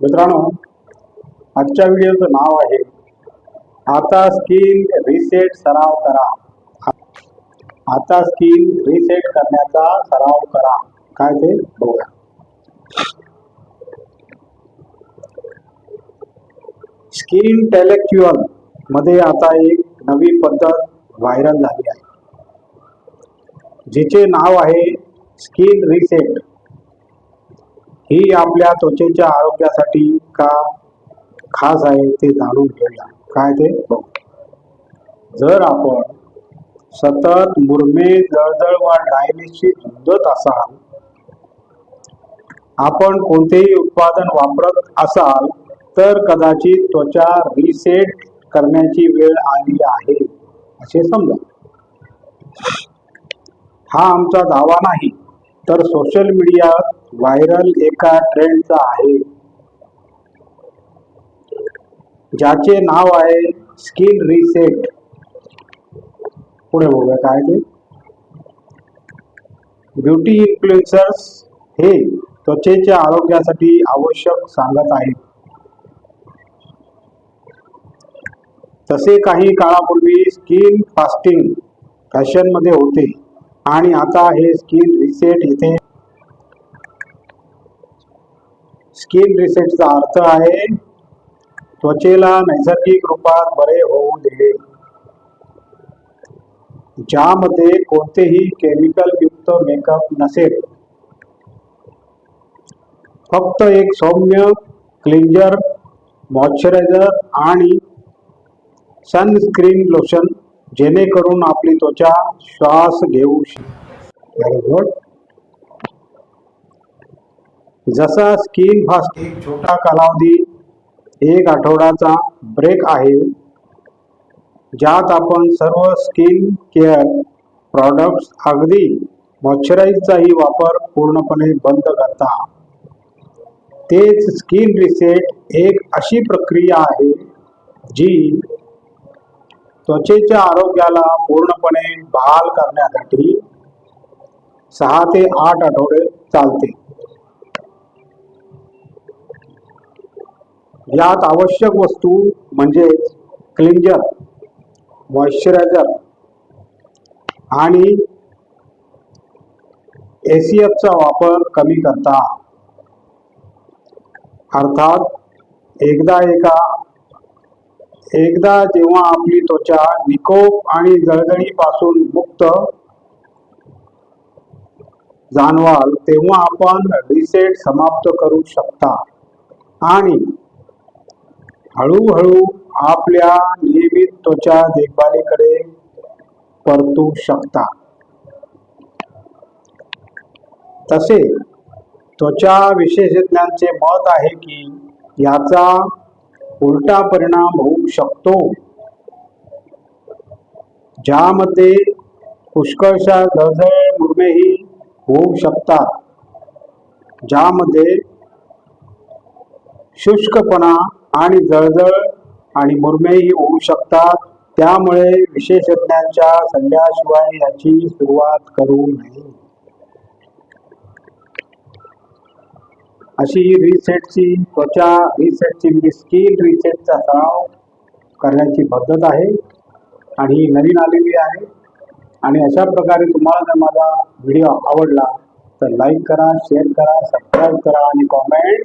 मित्रांनो आजच्या व्हिडिओचं नाव आहे आता स्किल रिसेट सराव करा. आता स्किल रिसेट करण्याचा सराव करा. काय ते? बघूया. स्किल इंटेलेक्च्युअलमध्ये आता एक नवी पद्धत व्हायरल झाली आहे. जिचे नाव आहे स्किल रिसेट ही आपल्या त्वचेच्या आरोग्यासाठी का खास आहे ते जाणून घेऊया. काय ते? जर आपण सतत मुरमे जळजळ वा ड्रायनेसशी झुंजत असाल आपण कोणतेही उत्पादन वापरत असाल तर कदाचित त्वचा रिसेट करण्याची वेळ आली आहे. असे समजा. हा आमचा दावा नाही तर सोशल मीडियात व्हायरल एका ट्रेंडचा आहे. ज्याचे नाव आहे स्किन रिसेट. पुढे बघूया काय ते. ब्युटी इन्फ्लुएन्सर्स हे त्वचेच्या आरोग्यासाठी आवश्यक सांगत आहेत. तसे काही काळापूर्वी स्किन फास्टिंग फॅशनमध्ये होते आणि आता हे स्किन रिसेट इथे स्किन रिसेटचा अर्थ आहे त्वचेला नैसर्गिक रूपात बरे होऊ देणे ज्यामध्ये कोणतेही केमिकल युक्त मेकअप नसेल. फक्त एक सौम्य क्लिंजर मॉइश्चरायझर आणि सनस्क्रीन लोशन जेणेकरून आपली त्वचा श्वास घेऊ व्हेरी गुड जसा स्किन फास्ट एक छोटा कालावधी एक आठवड्याचा ब्रेक आहे ज्यात आपण सर्व स्किन केअर प्रॉडक्ट्स अगदी मॉइश्चराईजचाही वापर पूर्णपणे बंद करता. तेच स्किन रिसेट एक अशी प्रक्रिया आहे जी त्वचेच्या आरोग्याला पूर्णपणे बहाल करण्यासाठी सहा ते आठ आठवडे चालते. यात आवश्यक वस्तू म्हणजे क्लिंजर मॉइश्चरायझर आणि एसीएफचा वापर कमी करता. अर्थात एकदा एका एकदा जेव्हा आपली त्वचा निकोप आणि जळजळीपासून मुक्त जाणवाल तेव्हा आपण रिसेट समाप्त करू शकता. आणि हळूहळू आपल्या नियमित त्वचा देखभालीकडे परतू शकता. तसे त्वचा विशेषज्ञांचे मत आहे की याचा उलटा परिणाम होऊ शकतो. ज्यामध्ये पुष्कळशा जळजळ मुरमेही होऊ शकतात. ज्यामध्ये शुष्कपणा आणि जळजळ आणि मुरमेही होऊ शकतात. त्यामुळे विशेषज्ञांच्या सल्ल्याशिवाय याची सुरुवात करू नये. अशी ही रिसेटची त्वचा रिसेटची म्हणजे स्किन रिसेटचा सराव करण्याची पद्धत आहे. आणि ही नवीन आलेली आहे. आणि अशा प्रकारे तुम्हाला जर माझा व्हिडिओ आवडला तर लाईक करा शेअर करा सबस्क्राईब करा आणि कॉमेंट